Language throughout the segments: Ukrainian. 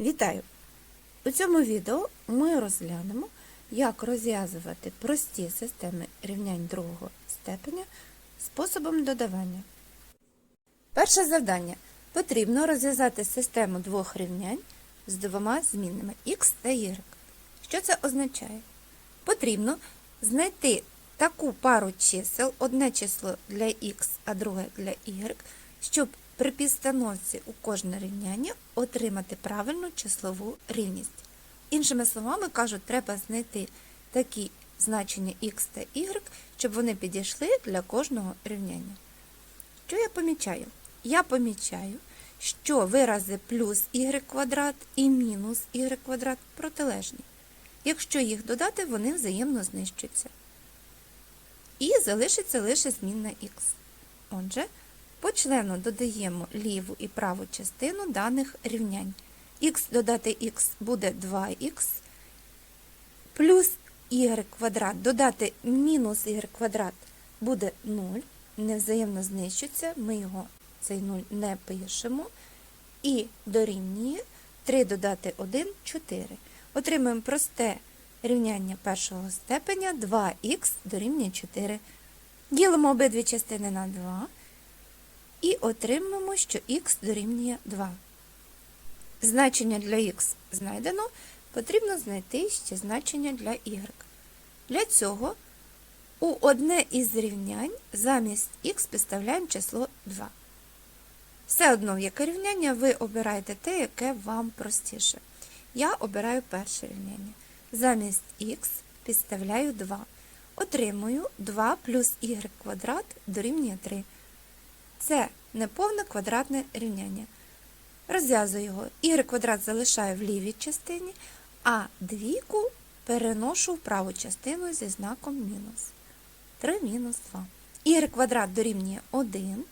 Вітаю! У цьому відео ми розглянемо, як розв'язувати прості системи рівнянь другого степеня способом додавання. Перше завдання. Потрібно розв'язати систему двох рівнянь з двома змінними x та y. Що це означає? Потрібно знайти таку пару чисел, одне число для x, а друге для y, щоб при підстановці у кожне рівняння отримати правильну числову рівність. Іншими словами кажуть, треба знайти такі значення x та y, щоб вони підійшли для кожного рівняння. Що я помічаю? Я помічаю, що вирази плюс y квадрат і мінус y квадрат протилежні. Якщо їх додати, вони взаємно знищуються. І залишиться лише змінна х. Отже, по члену додаємо ліву і праву частину даних рівнянь. х додати х буде 2х, плюс y квадрат додати мінус y квадрат буде 0, невзаємно знищується, ми його цей 0 не пишемо. І дорівнює 3 додати 1 4. Отримуємо просте рівняння першого степеня 2х дорівнює 4. Ділимо обидві частини на 2 і отримаємо, що х дорівнює 2. Значення для х знайдено, потрібно знайти ще значення для y. Для цього у одне із рівнянь замість х підставляємо число 2. Все одно, яке рівняння ви обираєте те, яке вам простіше. Я обираю перше рівняння. Замість х підставляю 2. Отримую 2 плюс y квадрат дорівнює 3. Це неповне квадратне рівняння. Розв'язую його. y квадрат залишаю в лівій частині, а двійку переношу в праву частину зі знаком мінус. 3 мінус 2. y квадрат дорівнює 1.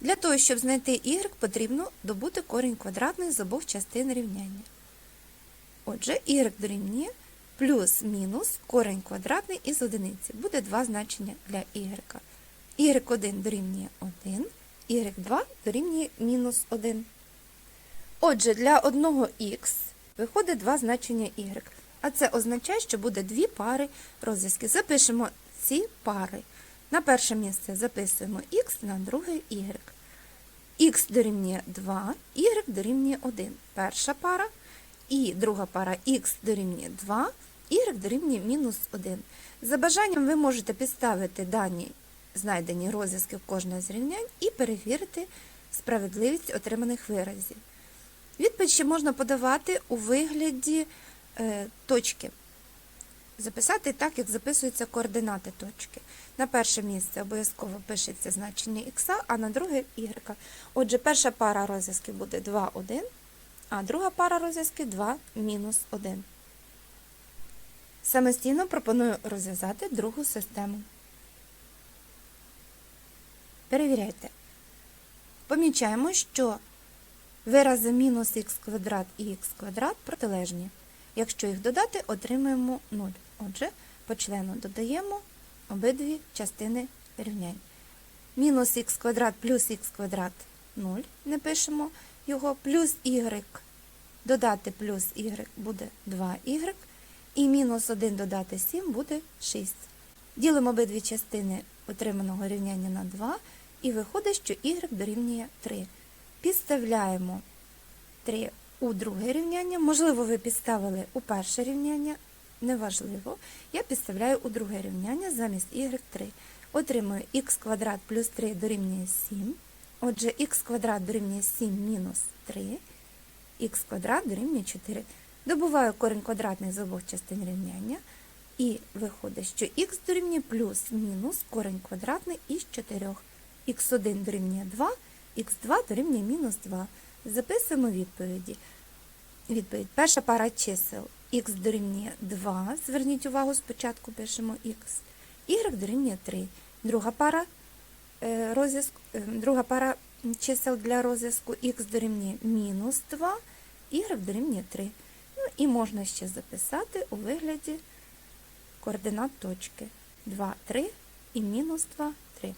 Для того, щоб знайти y, потрібно добути корінь квадратний з обох частин рівняння. Отже, y дорівнює плюс-мінус корінь квадратний із одиниці. Буде два значення для y. y1 дорівнює 1, y2 дорівнює мінус 1. Отже, для одного х виходить два значення y. А це означає, що буде дві пари розв'язків. Запишемо ці пари. На перше місце записуємо х, на друге y. х дорівнює 2, y дорівнює 1. Перша пара. І друга пара х дорівнює 2, y дорівнює мінус 1. За бажанням ви можете підставити дані знайдені розв'язки кожне з рівнянь і перевірити справедливість отриманих виразів. Відповідь ще можна подавати у вигляді е, точки. Записати так, як записуються координати точки. На перше місце обов'язково пишеться значення х, а на друге y. Отже, перша пара розв'язків буде 2, 1, а друга пара розв'язків 2, мінус 1. Самостійно пропоную розв'язати другу систему. Перевіряйте. Помічаємо, що вирази мінус х квадрат і х квадрат протилежні. Якщо їх додати, отримаємо 0. Отже, по члену додаємо обидві частини рівнянь. Мінус х квадрат плюс х квадрат 0, не пишемо його, плюс y додати плюс y буде 2y, і мінус 1 додати 7 буде 6. Ділимо обидві частини отриманого рівняння на 2, і виходить, що y дорівнює 3. Підставляємо 3 у друге рівняння. Можливо, ви підставили у перше рівняння, неважливо. Я підставляю у друге рівняння замість y 3. Отримую х квадрат плюс 3 дорівнює 7. Отже, х квадрат дорівнює 7 мінус 3, х квадрат дорівнює 4. Добуваю корінь квадратний з обох частин рівняння. І виходить, що х дорівнює плюс мінус корінь квадратний із 4. Х1 дорівнює 2, х2 дорівнює мінус 2. Записуємо відповіді. Відповідь. Перша пара чисел х дорівнює 2. Зверніть увагу, спочатку пишемо х. y дорівнює 3. Друга пара, е, розв'язку, е, друга пара чисел для розв'язку х дорівнює мінус 2, y дорівнює 3. Ну і можна ще записати у вигляді координат точки 2, 3 і мінус 2, 3.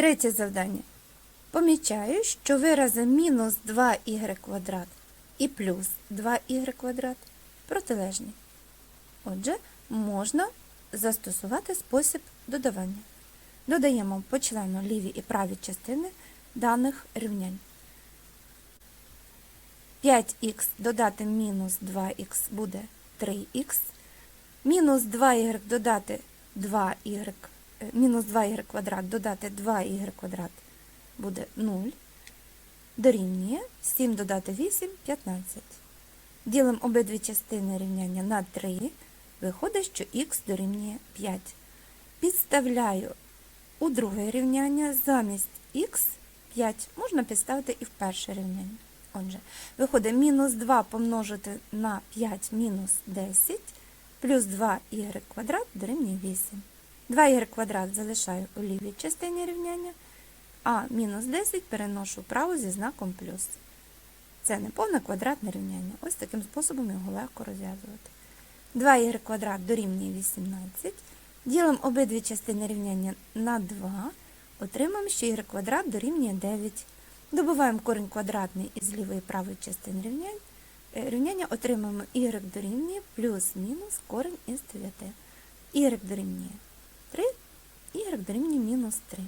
Третє завдання. Помічаю, що вирази мінус 2y квадрат і плюс 2y квадрат протилежні. Отже, можна застосувати спосіб додавання. Додаємо по члену ліві і праві частини даних рівнянь. 5х додати мінус 2х буде 3х. Мінус 2y додати 2y, е, мінус 2y квадрат додати 2y квадрат буде 0. Дорівнює 7 додати 8 15. Ділимо обидві частини рівняння на 3. Виходить, що х дорівнює 5. Підставляю у друге рівняння замість х 5 можна підставити і в перше рівняння. Отже, виходить мінус 2 помножити на 5 мінус 10 плюс 2y квадрат дорівнює 8. 2y квадрат залишаю у лівій частині рівняння, а мінус 10 переношу вправо зі знаком плюс. Це не повне квадратне рівняння. Ось таким способом його легко розв'язувати. 2y квадрат дорівнює 18. Ділимо обидві частини рівняння на 2. Отримаємо, що y квадрат дорівнює 9. Добуваємо корінь квадратний із лівої і правої частини рівнянь. Е, Рівняння отримаємо y дорівнює плюс-мінус корінь із 9. y дорівнює 3, y дорівнює мінус 3.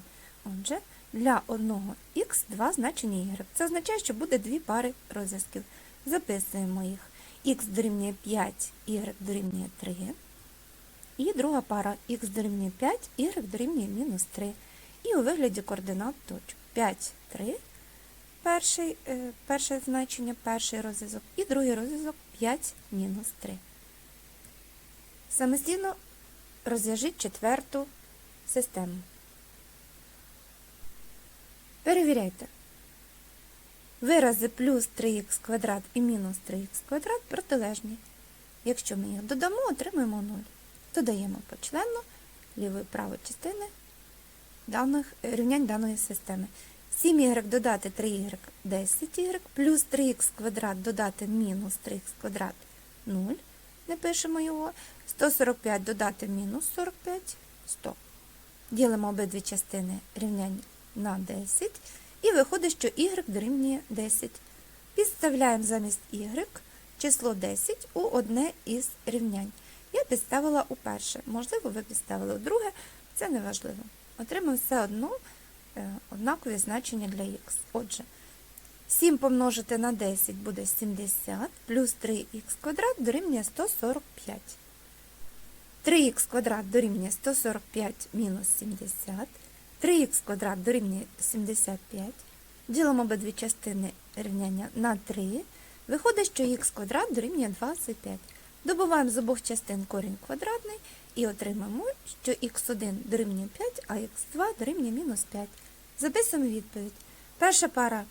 Отже, для одного х два значення y. Це означає, що буде дві пари розв'язків. Записуємо їх. х дорівнює 5, y дорівнює 3. І друга пара х дорівнює 5, y дорівнює мінус 3. І у вигляді координат точок 5, 3. Перший, е, перше значення, перший розв'язок, і другий розв'язок 5 мінус 3. Самостійно розв'яжіть четверту систему. Перевіряйте. Вирази плюс 3х квадрат і мінус 3х квадрат протилежні. Якщо ми їх додамо, отримаємо 0. Додаємо почленно лівої правої частини даних, рівнянь даної системи. 7y додати 3y 10y, плюс 3х квадрат додати мінус 3х квадрат 0. Не пишемо його. 145 додати мінус 45 100. Ділимо обидві частини рівнянь на 10. І виходить, що y дорівнює 10. Підставляємо замість y число 10 у одне із рівнянь. Я підставила у перше. Можливо, ви підставили у друге, це не важливо. Отримаємо все одно е, однакові значення для х. Отже, 7 помножити на 10 буде 70, плюс 3х квадрат дорівнює 145. 3х квадрат дорівнює 145 мінус 70. 3х квадрат дорівнює 75. Ділимо обидві частини рівняння на 3. Виходить, що х квадрат дорівнює 25. Добуваємо з обох частин корінь квадратний і отримаємо, що х1 дорівнює 5, а х2 дорівнює мінус 5. Записуємо відповідь. Перша пара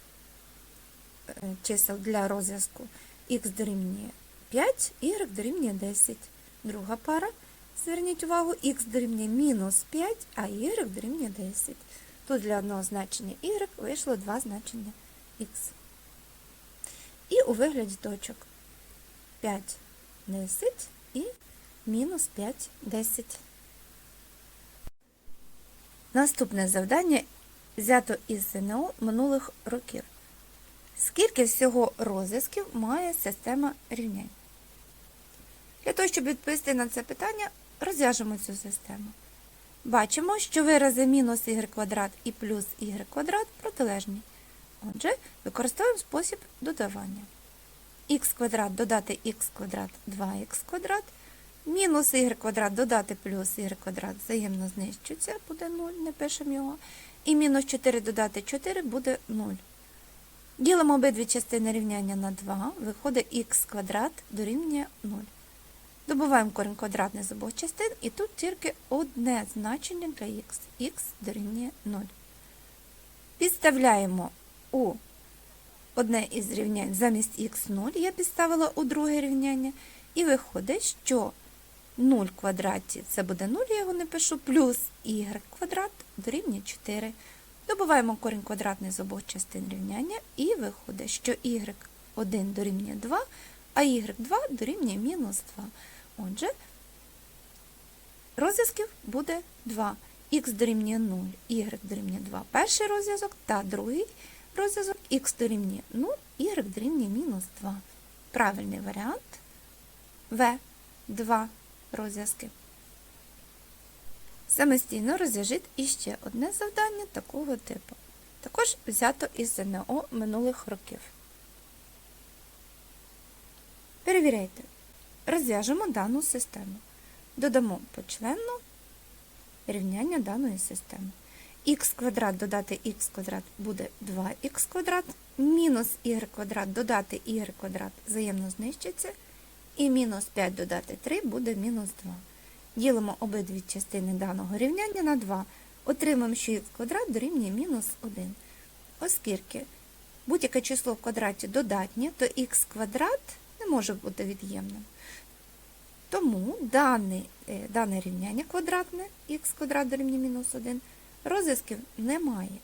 е, чисел для розв'язку х дорівнює 5, y дорівнює 10. Друга пара, зверніть увагу, х дорівнює мінус 5, а y дорівнює 10. Тут для одного значення y вийшло два значення х. І у вигляді точок 5, 10 і мінус 5, 10. Наступне завдання взято із ЗНО минулих років. Скільки всього розв'язків має система рівнянь? Для того, щоб відповісти на це питання, розв'яжемо цю систему. Бачимо, що вирази мінус y квадрат і плюс y квадрат протилежні. Отже, використовуємо спосіб додавання. х квадрат додати х квадрат 2х квадрат, мінус y квадрат додати плюс y квадрат взаємно знищується, буде 0, не пишемо його. І мінус 4 додати 4 буде 0. Ділимо обидві частини рівняння на 2, виходить х квадрат дорівнює 0. Добуваємо корінь квадратний з обох частин, і тут тільки одне значення для х. х дорівнює 0. Підставляємо у одне із рівнянь замість х0, я підставила у друге рівняння, і виходить, що 0 в квадраті це буде 0, я його не пишу, плюс y квадрат дорівнює 4. Добуваємо корінь квадратний з обох частин рівняння, і виходить, що y1 дорівнює 2, а y2 дорівнює мінус 2. Отже, розв'язків буде 2. х дорівнює 0, y дорівнює 2. Перший розв'язок та другий розв'язок х дорівнює 0, y дорівнює мінус 2. Правильний варіант В. Два розв'язки. Самостійно розв'яжіть іще одне завдання такого типу. Також взято із ЗНО минулих років. Перевіряйте. Розв'яжемо дану систему. Додамо почленно рівняння даної системи. х квадрат додати х квадрат буде 2х квадрат, мінус y квадрат додати y квадрат взаємно знищиться, і мінус 5 додати 3 буде мінус 2. Ділимо обидві частини даного рівняння на 2. Отримаємо, що х квадрат дорівнює мінус 1. Оскільки будь-яке число в квадраті додатнє, то х квадрат не може бути від'ємним. Тому дане, дане рівняння квадратне, х квадрат дорівнює мінус 1, розв'язків немає.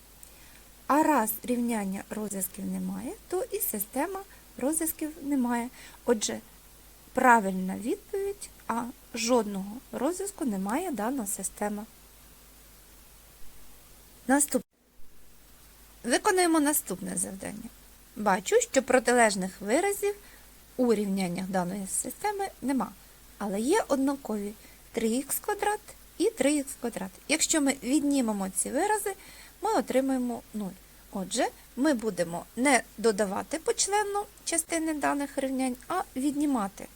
А раз рівняння розв'язків немає, то і система розв'язків немає. Отже, правильна відповідь, а жодного розв'язку немає дана система. Наступ... Виконуємо наступне завдання. Бачу, що протилежних виразів у даної системи нема, але є однакові 3х квадрат і 3х квадрат. Якщо ми віднімемо ці вирази, ми отримаємо 0. Отже, ми будемо не додавати почленно частини даних рівнянь, а віднімати.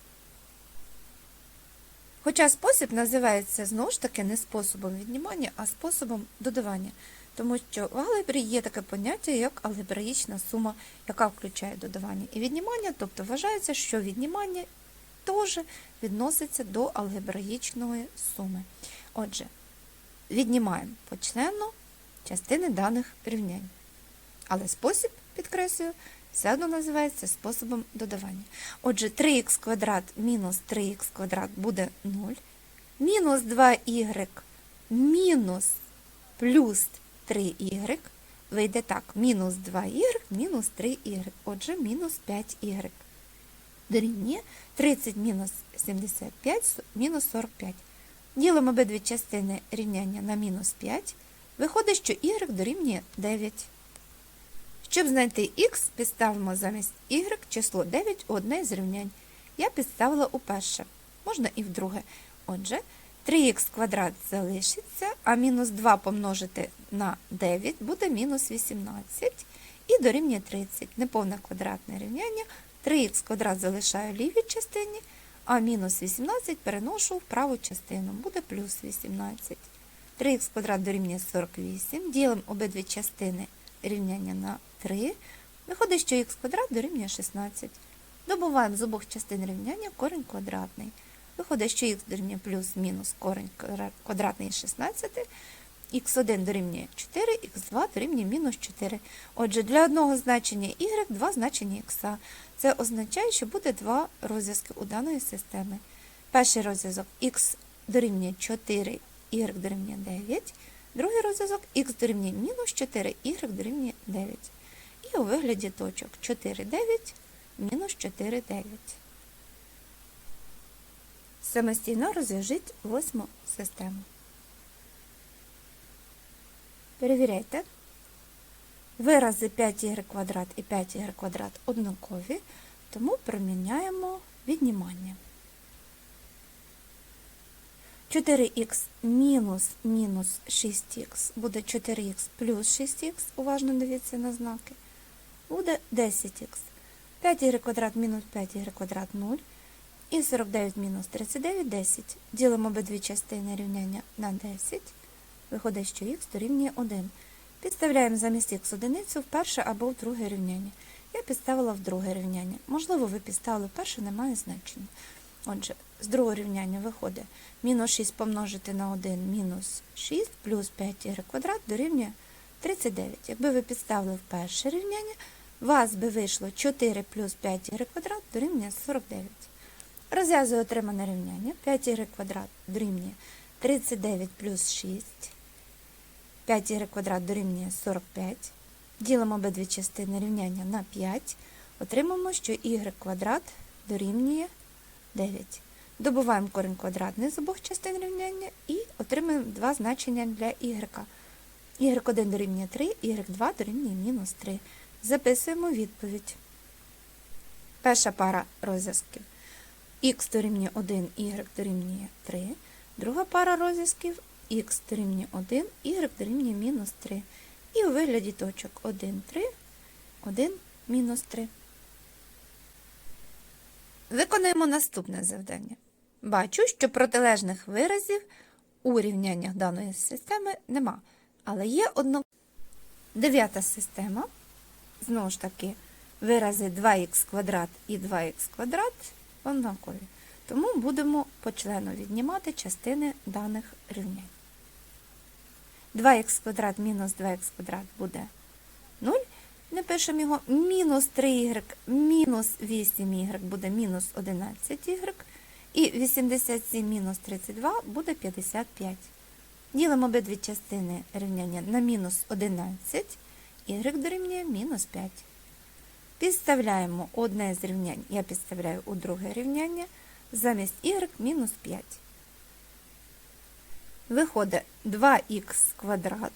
Хоча спосіб називається знову ж таки не способом віднімання, а способом додавання. Тому що в алгебрі є таке поняття, як алгебраїчна сума, яка включає додавання і віднімання, тобто вважається, що віднімання теж відноситься до алгебраїчної суми. Отже, віднімаємо почленно частини даних рівнянь. Але спосіб, підкреслюю, все одно називається способом додавання. Отже, 3х квадрат мінус 3х квадрат буде 0. Мінус 2y мінус плюс 3y вийде так. Мінус 2y мінус 3y. Отже, мінус 5y. Дорівнює 30 мінус 75 мінус 45. Ділимо обидві частини рівняння на мінус 5. Виходить, що y дорівнює 9. Щоб знайти х, підставимо замість y число 9 у одне з рівнянь. Я підставила у перше, можна і в друге. Отже, 3х квадрат залишиться, а мінус 2 помножити на 9 буде мінус 18 і дорівнює 30. Неповне квадратне рівняння. 3х квадрат залишаю в лівій частині, а мінус 18 переношу в праву частину, буде плюс 18. 3х квадрат дорівнює 48, ділимо обидві частини рівняння на 3. Виходить, що х квадрат дорівнює 16. Добуваємо з обох частин рівняння корінь квадратний. Виходить, що х дорівнює плюс-мінус корінь квадратний із 16, х1 дорівнює 4, х2 дорівнює мінус 4. Отже, для одного значення y два значення х. Це означає, що буде два розв'язки у даної системи. Перший розв'язок х дорівнює 4, y дорівнює 9. Другий розв'язок х дорівнює мінус 4, y дорівнює 9. І у вигляді точок 4, 9, мінус 4, 9. Самостійно розв'яжіть восьму систему. Перевіряйте. Вирази 5y квадрат і 5y квадрат однакові, тому приміняємо віднімання. 4х мінус мінус 6х буде 4х плюс 6х, уважно дивіться на знаки, буде 10х. 5y квадрат мінус 5y квадрат 0. І 49 мінус 39 10. Ділимо обидві частини рівняння на 10. Виходить, що х дорівнює 1. Підставляємо замість х одиницю в перше або в друге рівняння. Я підставила в друге рівняння. Можливо, ви підставили в перше, немає значення. Отже, з другого рівняння виходить мінус 6 помножити на 1 мінус 6 плюс 5 y квадрат дорівнює 39. Якби ви підставили в перше рівняння, у вас би вийшло 4 плюс 5 y квадрат дорівнює 49. Розв'язую отримане рівняння. 5y квадрат дорівнює 39 плюс 6. 5y квадрат дорівнює 45. Ділимо обидві частини рівняння на 5. Отримаємо, що y квадрат дорівнює 9. Добуваємо корінь квадратний з обох частин рівняння і отримаємо два значення для y. y1 дорівнює 3, y2 дорівнює мінус 3. Записуємо відповідь. Перша пара розв'язків. Х дорівнює 1, y дорівнює 3. Друга пара розв'язків х дорівнює 1, y дорівнює мінус 3. І у вигляді точок 1, 3, 1, мінус 3. Виконуємо наступне завдання. Бачу, що протилежних виразів у рівняннях даної системи нема. Але є одно. Дев'ята система. Знову ж таки, вирази 2х квадрат і 2х квадрат однакові. Тому будемо почленно віднімати частини даних рівнянь. 2х квадрат мінус 2х квадрат буде 0. Не пишемо його мінус 3y мінус 8y буде мінус 11y. І 87 мінус 32 буде 55. Ділимо обидві частини рівняння на мінус 11, y дорівнює мінус 5. Підставляємо одне з рівнянь, я підставляю у друге рівняння, замість y мінус 5. Виходить 2х квадрат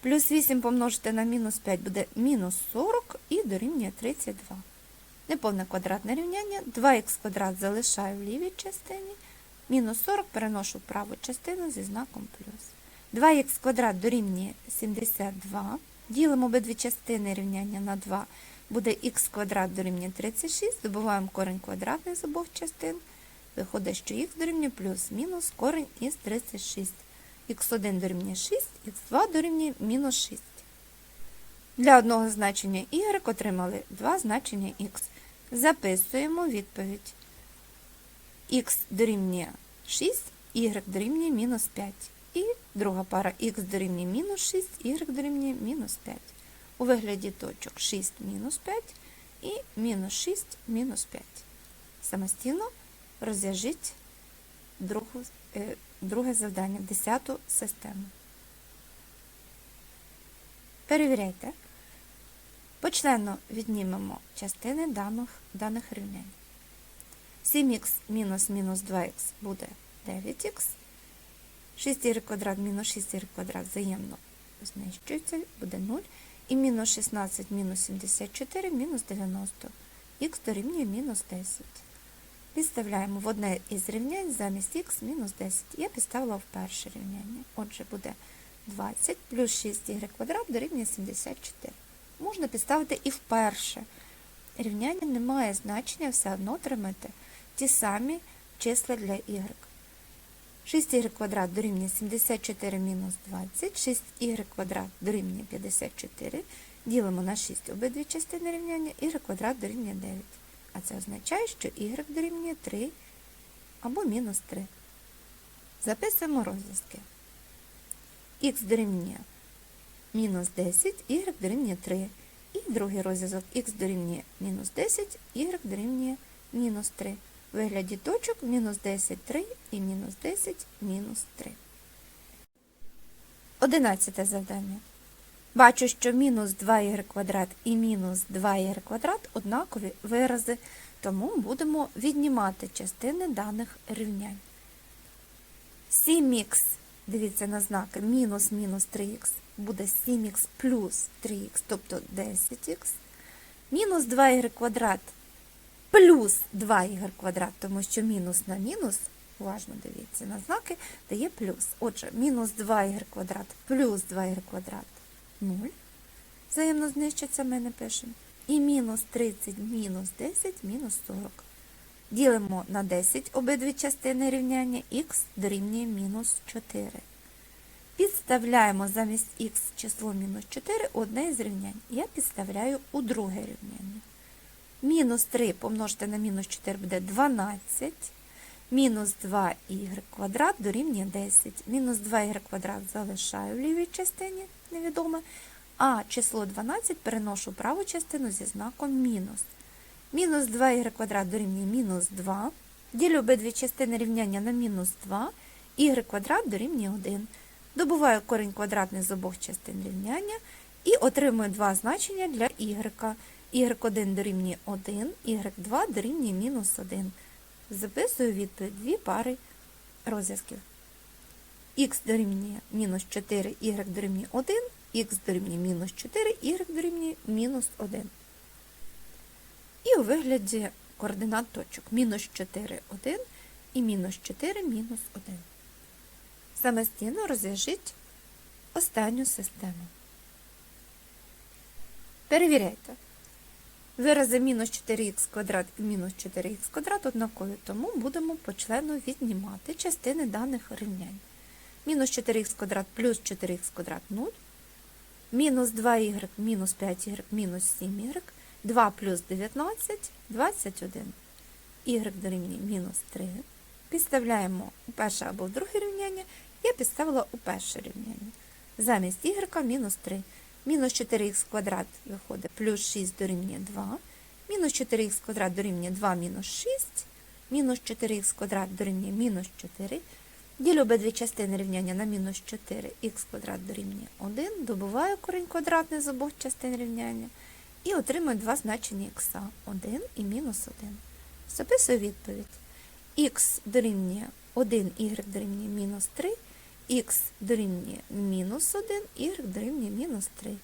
плюс 8 помножити на мінус 5 буде мінус 40 і дорівнює 32. Неповне квадратне рівняння. 2х квадрат залишаю в лівій частині. Мінус 40 переношу в праву частину зі знаком плюс. 2х квадрат дорівнює 72. Ділимо обидві частини рівняння на 2. Буде х квадрат дорівнює 36. Добуваємо корень квадратний з обох частин. Виходить, що х дорівнює плюс-мінус корень із 36. х1 дорівнює 6, х2 дорівнює мінус 6. Для одного значення y отримали два значення х. Записуємо відповідь. х дорівнює 6, y дорівнює мінус 5. І друга пара х дорівнює мінус 6, y дорівнює мінус 5. У вигляді точок 6 мінус 5 і мінус 6 мінус 5. Самостійно розв'яжіть е, друге завдання, 10 систему. Перевіряйте. Почленно віднімемо частини даних, даних рівнянь. 7х мінус мінус 2х буде 9х. 6y квадрат мінус 6y квадрат взаємно знищується, буде 0. І мінус 16 мінус 74 мінус 90. х дорівнює мінус 10. Підставляємо в одне із рівнянь замість х мінус 10. Я підставила в перше рівняння. Отже, буде 20 плюс 6y квадрат дорівнює 74. Можна підставити і вперше. Рівняння не має значення, все одно отримати ті самі числа для y. 6y квадрат дорівнює 74 мінус 20, 6y квадрат дорівнює 54. Ділимо на 6 обидві частини рівняння, y квадрат дорівнює 9. А це означає, що y дорівнює 3 або мінус 3. Записуємо розв'язки. х дорівнює мінус 10, y дорівнює 3. І другий розв'язок х дорівнює мінус 10, y дорівнює мінус 3. Вигляді точок мінус 10, 3 і мінус 10, мінус 3. Одинадцяте завдання. Бачу, що мінус 2y квадрат і мінус 2y квадрат однакові вирази, тому будемо віднімати частини даних рівнянь. 7х, дивіться на знаки, мінус мінус 3х буде 7х плюс 3х, тобто 10х. Мінус 2y квадрат плюс 2y квадрат, тому що мінус на мінус, уважно дивіться на знаки, дає плюс. Отже, мінус 2y квадрат плюс 2y квадрат 0. Взаємно знищиться, ми не пишемо. І мінус 30 мінус 10 мінус 40. Ділимо на 10 обидві частини рівняння х дорівнює мінус 4. Підставляємо замість х число мінус 4 одне із рівнянь. Я підставляю у друге рівняння. Мінус 3 помножити на мінус 4 буде 12. Мінус 2y квадрат дорівнює 10. Мінус 2y квадрат залишаю в лівій частині, невідоме. А число 12 переношу в праву частину зі знаком мінус. Мінус 2y квадрат дорівнює мінус 2. Ділю обидві частини рівняння на мінус 2, y квадрат дорівнює 1. Добуваю корінь квадратний з обох частин рівняння і отримую два значення для y. y1 дорівнює 1, y2 дорівнює мінус 1. Записую відповідь дві пари розв'язків. х дорівнює мінус 4, y дорівнює 1, х дорівнює мінус 4, y дорівнює мінус 1. І у вигляді координат точок мінус 4, 1 і мінус 4, мінус 1. Самостійно розв'яжіть останню систему. Перевіряйте. Вирази мінус 4х квадрат і мінус 4х квадрат однакові, тому будемо по члену віднімати частини даних рівнянь. Мінус 4х квадрат плюс 4х квадрат 0, мінус 2y мінус 5y мінус 7y, 2 плюс 19 – 21. y дорівнює мінус 3. Підставляємо у перше або в друге рівняння, я підставила у перше рівняння. Замість y мінус 3. Мінус 4х квадрат виходить плюс 6 дорівнює 2. Мінус 4х квадрат дорівнює 2 мінус 6. Мінус 4х квадрат дорівнює мінус 4. Ділю обидві частини рівняння на мінус 4, х квадрат дорівнює 1, добуваю корінь квадратний з обох частин рівняння і отримую два значення х 1 і мінус 1. Записую відповідь. х дорівнює 1, y дорівнює мінус 3, х дорівнює мінус 1, y дорівнює мінус 3.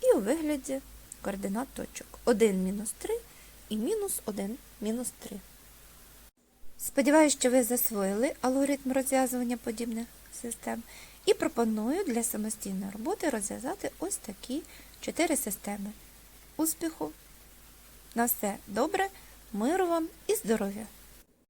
І у вигляді координат точок 1 мінус 3 і мінус 1 мінус 3. Сподіваюсь, що ви засвоїли алгоритм розв'язування подібних систем і пропоную для самостійної роботи розв'язати ось такі чотири системи. Успіху! На все добре, миру вам і здоров'я!